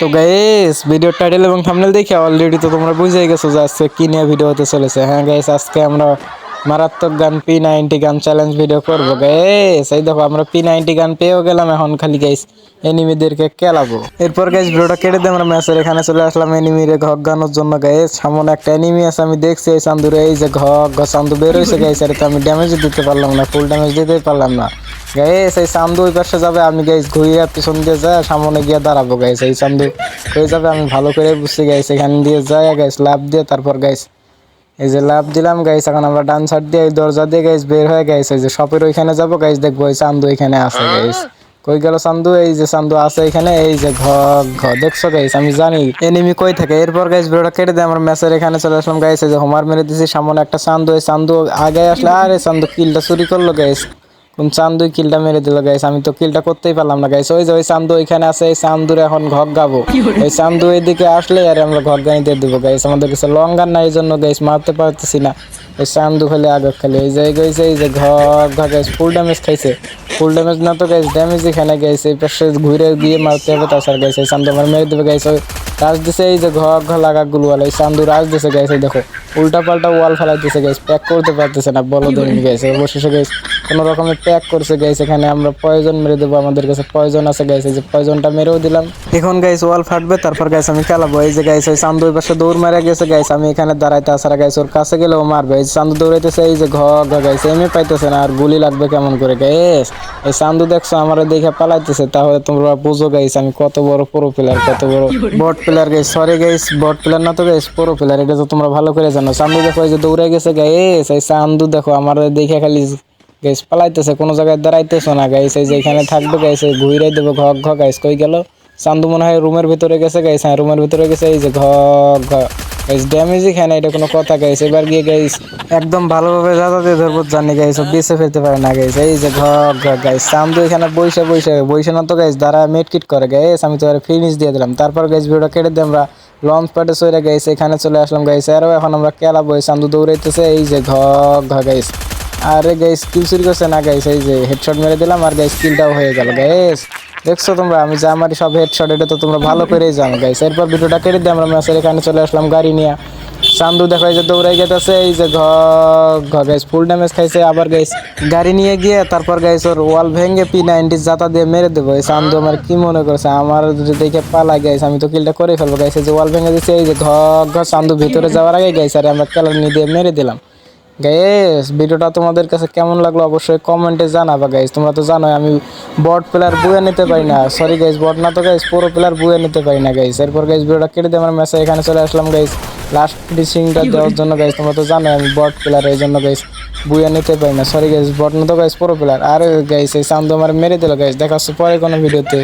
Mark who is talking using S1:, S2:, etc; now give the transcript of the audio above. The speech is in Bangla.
S1: তো গাইস ভিডিও টাইটেল এবং থাম্বনেল দেখে অলরেডি তো তোমরা বুঝেই গেছো যে আজকে কি নিয়ে ভিডিও হতে চলেছে। হ্যাঁ গাইস আজকে আমরা মারাত্মক gun P ninety gun challenge video করব। গাইস এই দেখো আমরা পি নাইনটি গান পেয়েও গেলাম এখন খালি গাইস এনিমিদেরকে কেলাবো এরপর গাইস ভিডিওটা কেটে দিয়ে আমরা ম্যাচের এখানে চলে আসলাম এনিমিরে ঘক গানোর জন্য। গাইস সামনে একটা এনিমি আছে, আমি দেখছি এই চান্দুরে, এই যে ঘক ঘ চান্দু বের হয়েছে গাইস আর তো আমি ড্যামেজ দিতে পারলাম না ফুল ড্যামেজ দিতে পারলাম না। গাইস এই চান্দু ওই পাশে যাবে, আমি গাইস ঘুরিয়ে পিছন দিয়ে যায়, সামনে গিয়ে দাঁড়াবো গাইস এই চান্দু হয়ে যাবে, আমি ভালো করে বুঝছি গাইস এখান দিয়ে যায় গাইস লাভ দিয়ে তারপর গাইস এই যে লাভ দিলাম গাইস এখন আমরা ডান সাইড দিয়ে, এই দরজা দিয়ে গাইস বের হয়ে গাইস যে শপের ওইখানে যাব গাইস দেখব এই চান্দু এখানে আছে গাইস কই গেল চান্দু? এই যে চান্দু আছে এখানে, এই যে ঘ ঘ দেখছ গাইস আমি জানি। এনিমি কই থাকে? এরপর গাইস ভিডিওটা কেটে দিয়ে আমরা ম্যাচের এখানে চলে আসলাম গাইস এই যে হোমার মেরে দিছি সামনে একটা চান্দু, এই চান্দু আগে আসলে, আরে চান্দু, কিলটা চুরি করল গাইস কোন চান্দু কিলটা মেরে দিল গাইস আমি তো কিলটা করতেই পারলাম না গাইস ওই যে ওই চান্দু ওইখানে আছে এই চান্দুর এখন ঘর গাবো। এই চান্দু এদিকে আসলে আর আমরা গানি দিয়ে দেবো গাইস আমাদের কাছে লং গান না এই জন্য গাইস মারতে পারতেছি না। এই চান্দু খালি আগে খালি। এই যে গাইছে এই যে ঘর ঘর গাইস ফুল ড্যামেজ খাইছে। ফুল ড্যামেজ না তো গাইস ড্যামেজ এখানে গাইছে এই পাশে ঘুরে গিয়ে মারতে হবে তাছাড়া গাইছে এই চান্দু আমার মেরে দেবে গাইস ওই রাজ দিছে এই যে ঘর ঘর লাগা গুলওয়ালা এই চান্দু রাজ দিছে গাইছে দেখো। উল্টা পাল্টা ওয়াল ফেলাই দিছে গাইস প্যাক করতে পারতেছে না বলো দেয়নি গাইছে অবশেষে গাইস কোনো রকমের প্যাক করছে গাইস এখানে আমরা পয়জন মেরে দেবো আমাদের কাছে পয়জন আছে গাইস এই যে পয়জনটা মেরেও দিলাম। এখন গাইস ওয়াল ফাটবে তারপর গাইস আমি খেলাবো। এই যে গাইস ওই চান্দু পাশে দৌড় মারা গেছে গাইস আমি এখানে দাঁড়াই তাছাড়া গাইস ওর কাছে গেলেও মারবে। এই চান্দু দৌড়াইতেছে এই যে ঘ ঘ গাইস এমনি পাইতেছে না আর গুলি লাগবে কেমন করে গাইস এই চান্দু দেখছ আমার দেখে পালাইতেছে তাহলে তোমরা বুঝো গাইস আমি কত বড় প্রো প্লেয়ার কত বড় bot player guys sorry guys bot player না তো গাইস প্রো প্লেয়ার এটা তো তোমরা ভালো করে জানো। চান্দু দেখো এই যে দৌড়ে গেছে গাইস এই চান্দু দেখো, আমার দেখে খালি গাইস পালাইতেছে, কোনো জায়গায় দাঁড়াইতেছো না গাইস এই যে এখানে থাকবে গাইস এই ঘুরে দেবো, ঘ ঘ গাইস কই গেল? চান্দু মনে হয় রুমের ভিতরে গেছে গাইস হ্যাঁ রুমের ভিতরে গেছে, এই যে ঘ ঘ। গাইস ড্যামেজ এখানে, এটা কোনো কথা গাইস এবার গিয়ে গাইস একদম ভালোভাবে যাতাতে ধরবো জানি গাইস বেঁচে ফেলতে পারে না গাইস এই যে ঘ ঘ গাইস চান্দু এখানে বইসা বইসা বইসে না তো গাইস দ্বারা মেটকিট করে গাইস আমি তো ফিনিশ দিয়ে দিলাম। তারপর গাইস ভিডিও কেটে দিয়ে আমরা লঞ্চ প্যাডে সরে গাইস এখানে চলে আসলাম গাইস আরও এখন আমরা এই চান্দু দৌড়াইতেছে। এই যে ঘর ঘর গাইস আরে গাইস কিল চুরি করছে? না গাইস এই যে হেডশট মেরে দিলাম আর গাইস কিলটাও হয়ে গেল। গাইস দেখছ তোমরা, আমি যে আমার সব হেডশট এটা তো তোমরা ভালো করেই জানো। গাইস এরপর ভিডিওটা কেটে দিয়ে আমরা ম্যাচের এখানে চলে আসলাম গাড়ি নিয়ে। চান্দু দেখো, এই যে দৌড়াই গেতেছে, এই যে ঘ ঘ গাইস ফুল ড্যামেজ খাইছে। আবার গাইস গাড়ি নিয়ে গিয়ে তারপর গাইস ওর ওয়াল ভেঙে পি নাইনটি জাতা দিয়ে মেরে দেবো। এই চান্দু আমার কি মনে করছে? আমার দেখে পালা গাইস আমি তো কিলটা করে ফেলব। গাইস এই যে ওয়াল ভেঙে দিচ্ছে এই যে ঘ ঘ, চান্দু ভিতরে যাওয়ার আগে গাইস আর আমরা কালার নিয়ে দিয়ে মেরে দিলাম। গাইস ভিডিওটা তোমাদের কাছে কেমন লাগল অবশ্যই কমেন্টে জানাবা গাইস তোমরা তো জানোই আমি বট প্লেয়ার বুয়ে নিতে পারি না। সরি গাইস বট না তো গাইস পুরো প্লেয়ার বুয়ে নিতে পারি না গাইস এরপর গাইস ভিডিওটা কেটে দিয়ে আমার ম্যাচে এখানে চলে আসলাম গাইস লাস্ট ফিনিশিংটা দেওয়ার জন্য গাইস তোমরা তো জানোই আমি বট প্লেয়ার এই জন্য গাইস বুয়ে নিতে পারি না। সরি গাইস বট না তো গাইস পুরো প্লেয়ার আর গাইস এই সাউন্ড আমার মেরে দিল গাইস দেখাচ্ছ পরে কোনো ভিডিওতে।